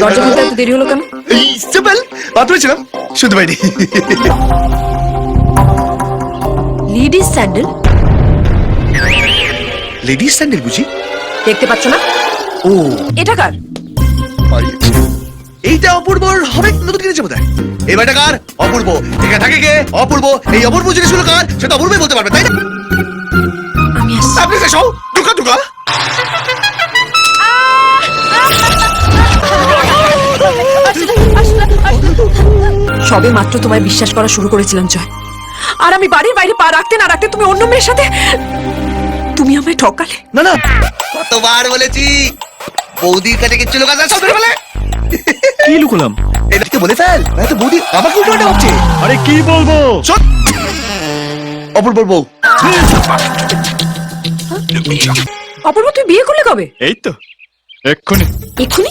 দরজা খুলতে এত দেরি হলো কেন? এই সিম্পল বাথরুমে ছিলাম শুনতে পাইনি। লিডিস স্যান্ডেল লেডিস স্যান্ডেল বুঝি? দেখতে পাচ্ছ না? ও। এটা কার? এইটা অপূর্বর হবে নতুন কিনেছে বোধ হয় এই বাড়িটা কার? অপূর্ব। এখানে থাকে কে? অপূর্ব। এই অপূর্ব জিনিসগুলো কার? সেটা অপূর্বই বলতে পারবে তাই না? আমি আসছি। আপনি এসো দুকা দুকা সবে মাত্র তোমায় বিশ্বাস করা শুরু করেছিলাম জয়? আর আমি বাড়ির বাইরে পা রাখতে না রাখতে তুমি অন্য মেয়ের সাথে তুমি আমায় ঠকালে? না না। কতবার বলেছি? বৌদির কাছে গেছিল কাজ সব ধরে বলে কি লুকলাম? এটাকে বলে ফেল? নয়তো বৌদি আমাকে উল্টো পাল্টা ভাবছে? আরে কি বলব? শোন অপূর্বর বউ। অপূর্ব তুই বিয়ে করলে কবে? এই তো। এক্ষুনি। এক্ষুনি?